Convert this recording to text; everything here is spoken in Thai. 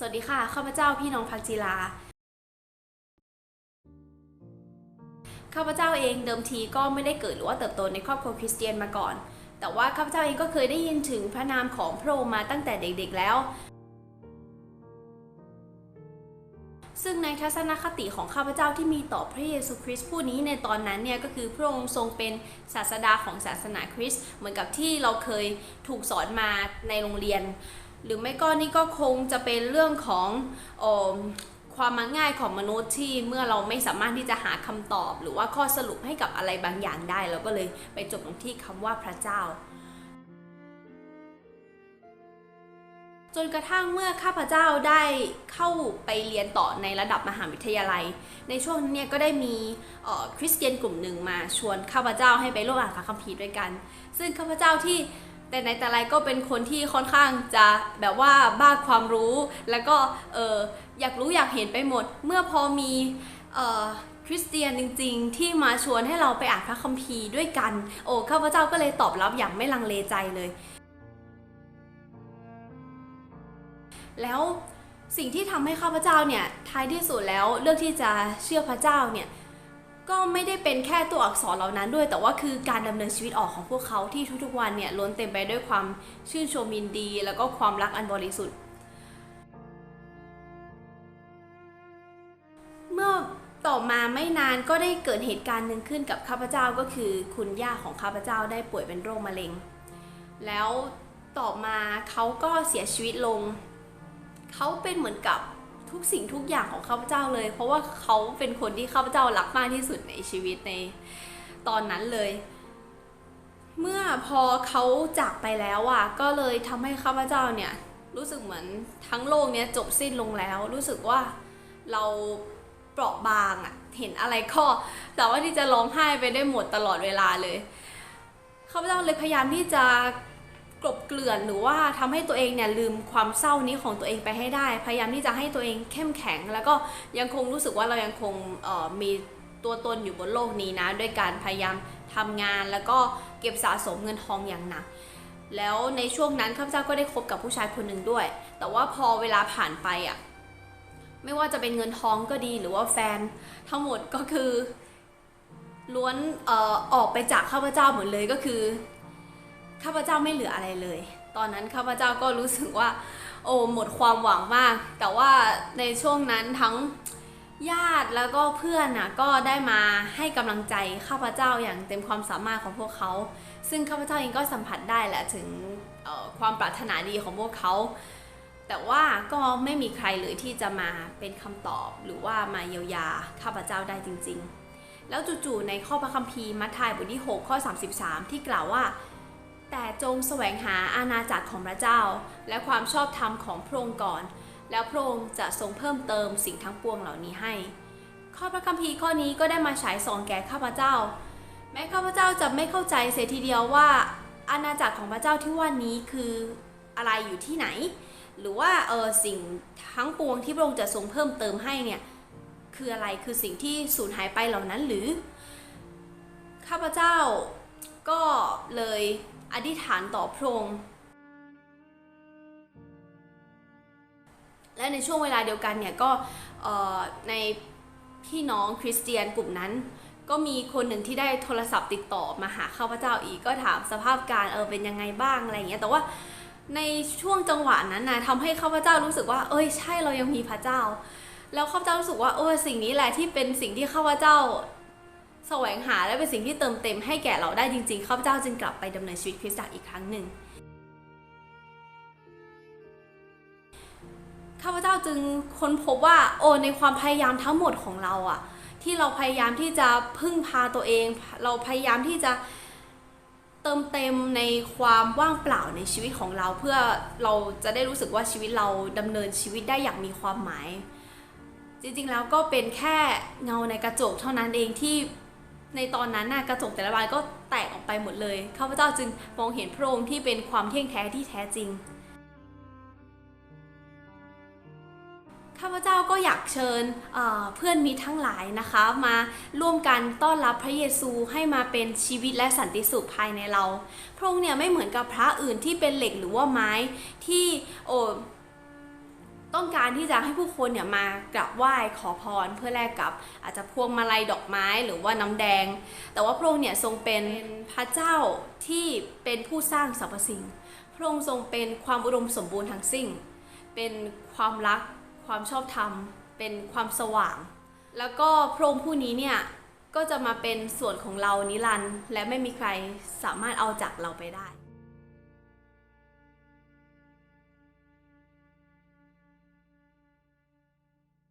สวัสดีค่ะ ข้าพเจ้าพี่น้องพักจีลา ข้าพเจ้าเองเดิมทีก็ไม่ได้เกิดหรือว่าเติบโตในครอบครัวคริสเตียนมาก่อน แต่ว่าข้าพเจ้าเองก็เคยได้ยินถึงพระนามของพระองค์มาตั้งแต่เด็กๆแล้ว ซึ่งในทัศนคติของข้าพเจ้าที่มีต่อพระเยซูคริสต์ผู้นี้ในตอนนั้นเนี่ยก็คือพระองค์ทรงเป็นศาสดาของศาสนาคริสต์เหมือนกับที่เราเคยถูกสอนมาในโรงเรียน หรือไม่ก็นี่ก็คงจะเป็นเรื่องของอความมักง่ายของมนุษย์ที่เมื่อเราไม่สามารถที่จะหาคำตอบ หรือว่าข้อสรุปให้กับอะไรบางอย่างได้เราก็เลยไปจบลงที่คำว่าพระเจ้า จนกระทั่งเมื่อข้าพเจ้าได้เข้าไปเรียนต่อในระดับมหาวิทยาลัย ในช่วงนั้นเนี่ยก็ได้มีคริสเตียนกลุ่มหนึ่งมาชวนข้าพเจ้าให้ไปร่วมอ่านพระคัมภีร์ด้วยกัน ซึ่งข้าพเจ้าที่ แต่ในแต่ไรก็เป็นคนที่ค่อนข้างจะแบบว่าบ้าความรู้ แล้วก็เอออยากรู้อยากเห็นไปหมด เมื่อพอมีเออคริสเตียนจริง ๆ ที่มาชวนให้เราไปอ่านพระคัมภีร์ด้วยกัน โอ้ข้าพเจ้าก็เลยตอบรับอย่างไม่ลังเลใจเลย แล้วสิ่งที่ทำให้ข้าพเจ้าเนี่ยท้ายที่สุดแล้วเลือกที่จะเชื่อพระเจ้าเนี่ย ก็ไม่ได้เป็นแค่ตัวอักษรเหล่านั้นด้วย แต่ว่าคือการดำเนินชีวิตออกของพวกเขาที่ทุกๆวันเนี่ยล้นเต็มไปด้วยความชื่นชมยินดี แล้วก็ความรักอันบริสุทธิ์ เมื่อต่อมาไม่นานก็ได้เกิดเหตุการณ์หนึ่งขึ้นกับข้าพเจ้าก็คือคุณย่าของข้าพเจ้าได้ป่วยเป็นโรคมะเร็ง แล้วต่อมาเขาก็เสียชีวิตลง เขาเป็นเหมือนกับ ทุกสิ่งทุกอย่างของข้าพเจ้าเลย เพราะว่าเขาเป็นคนที่ข้าพเจ้ารักมากที่สุดในชีวิตในตอนนั้นเลย เมื่อพอเขาจากไปแล้วอะก็เลยทำให้ข้าพเจ้าเนี่ยรู้สึกเหมือนทั้งโลกเนี้ยจบสิ้นลงแล้ว รู้สึกว่าเราเปราะบางอะเห็นอะไรก็แต่ว่าที่จะร้องไห้ไปได้หมดตลอดเวลาเลยข้าพเจ้าเลยพยายามที่จะ กลบเกลื่อนหรือว่าทำให้ตัวเองเนี่ยลืมความเศร้านี้ของตัวเองไปให้ได้ พยายามที่จะให้ตัวเองเข้มแข็ง แล้วก็ยังคงรู้สึกว่าเรายังคงมีตัวตนอยู่บนโลกนี้นะด้วยการพยายามทำงาน แล้วก็เก็บสะสมเงินทองอย่างหนัก แล้วในช่วงนั้นข้าพเจ้าก็ได้คบกับผู้ชายคนหนึ่งด้วย แต่ว่าพอเวลาผ่านไปอะไม่ว่าจะเป็นเงินทองก็ดีหรือว่าแฟน ทั้งหมดก็คือล้วนออออกไปจากข้าพเจ้าหมดเลยก็คือ ข้าพเจ้าไม่เหลืออะไรเลย ตอนนั้นข้าพเจ้าก็รู้สึกว่า โอ้หมดความหวังมาก แต่ว่าในช่วงนั้นทั้งญาติแล้วก็เพื่อนน่ะก็ได้มาให้กำลังใจข้าพเจ้าอย่างเต็มความสามารถของพวกเขา ซึ่งข้าพเจ้าเองก็สัมผัสได้แหละถึงความปรารถนาดีของพวกเขา แต่ว่าก็ไม่มีใครเลยที่จะมาเป็นคำตอบหรือว่ามาเยียวยาข้าพเจ้าได้จริง ๆ แล้วจู่ๆในข้อพระคัมภีร์มัทธิวบทที่ 6 ข้อ 33 ที่กล่าวว่า แต่จงแสวงหาอาณาจักรของพระเจ้า และความชอบธรรมของพระองค์ก่อน แล้วพระองค์จะทรงเพิ่มเติมสิ่งทั้งปวงเหล่านี้ให้ ข้อพระคัมภีร์ข้อนี้ก็ได้มาฉายส่องแก่ข้าพเจ้า แม้ข้าพเจ้าจะไม่เข้าใจเสียทีเดียวว่า อาณาจักรของพระเจ้าที่ว่านี้คืออะไรอยู่ที่ไหน หรือว่าเออสิ่งทั้งปวงที่พระองค์จะทรงเพิ่มเติมให้เนี่ยคืออะไรคือสิ่งที่สูญหายไปเหล่านั้นหรือ ข้าพเจ้าก็เลย อธิษฐานต่อพระองค์และในช่วงเวลาเดียวกันเนี่ยก็ในพี่น้องคริสเตียนกลุ่มนั้น ก็มีคนหนึ่งที่ได้โทรศัพท์ติดต่อมาหาข้าพเจ้าอีกก็ถามสภาพการเออเป็นยังไงบ้างอะไรอย่างเงี้ยแต่ว่าในช่วงจังหวะนั้นนะทำให้ข้าพเจ้ารู้สึกว่า เอ้ยใช่เรายังมีพระเจ้า แล้วข้าพเจ้ารู้สึกว่าเออสิ่งนี้แหละที่เป็นสิ่งที่ข้าพเจ้า แสวงหาและเป็นสิ่งที่เติมเต็มให้แก่เราได้จริงๆ ข้าพเจ้าจึงกลับไปดำเนินชีวิตคริสตจักรอีกครั้งหนึ่ง ข้าพเจ้าจึงค้นพบว่าโอในความพยายามทั้งหมดของเราอะที่เราพยายามที่จะพึ่งพาตัวเอง เราพยายามที่จะเติมเต็มในความว่างเปล่าในชีวิตของเรา เพื่อเราจะได้รู้สึกว่าชีวิตเราดำเนินชีวิตได้อย่างมีความหมาย จริงๆแล้วก็เป็นแค่เงาในกระจกเท่านั้นเองที่ ในตอนนั้นน่ะกระจกแต่ละบานก็แตกออกไปหมดเลยข้าพเจ้าจึงมองเห็นพระองค์ที่เป็นความเที่ยงแท้ที่แท้จริงข้าพเจ้าก็อยากเชิญเเพื่อนมิตรทั้งหลายนะคะ มาร่วมกันต้อนรับพระเยซูให้มาเป็นชีวิตและสันติสุขภายในเรา พระองค์เนี่ยไม่เหมือนกับพระอื่นที่เป็นเหล็กหรือว่าไม้ที่โอ้ ต้องการที่จะให้ผู้คนเนี่ยมากราบไหว้ขอพรเพื่อแลกกับ อาจจะพวงมาลัยดอกไม้หรือว่าน้ำแดง แต่ว่าพระองค์เนี่ยทรงเป็นพระเจ้าที่เป็นผู้สร้างสรรพสิ่ง พระองค์ทรงเป็นความอุดมสมบูรณ์ทั้งสิ้นเป็นความรักความชอบธรรม เป็นความสว่าง แล้วก็พระองค์ผู้นี้เนี่ยก็จะมาเป็นส่วนของเรานิรันดร์และไม่มีใครสามารถเอาจากเราไปได้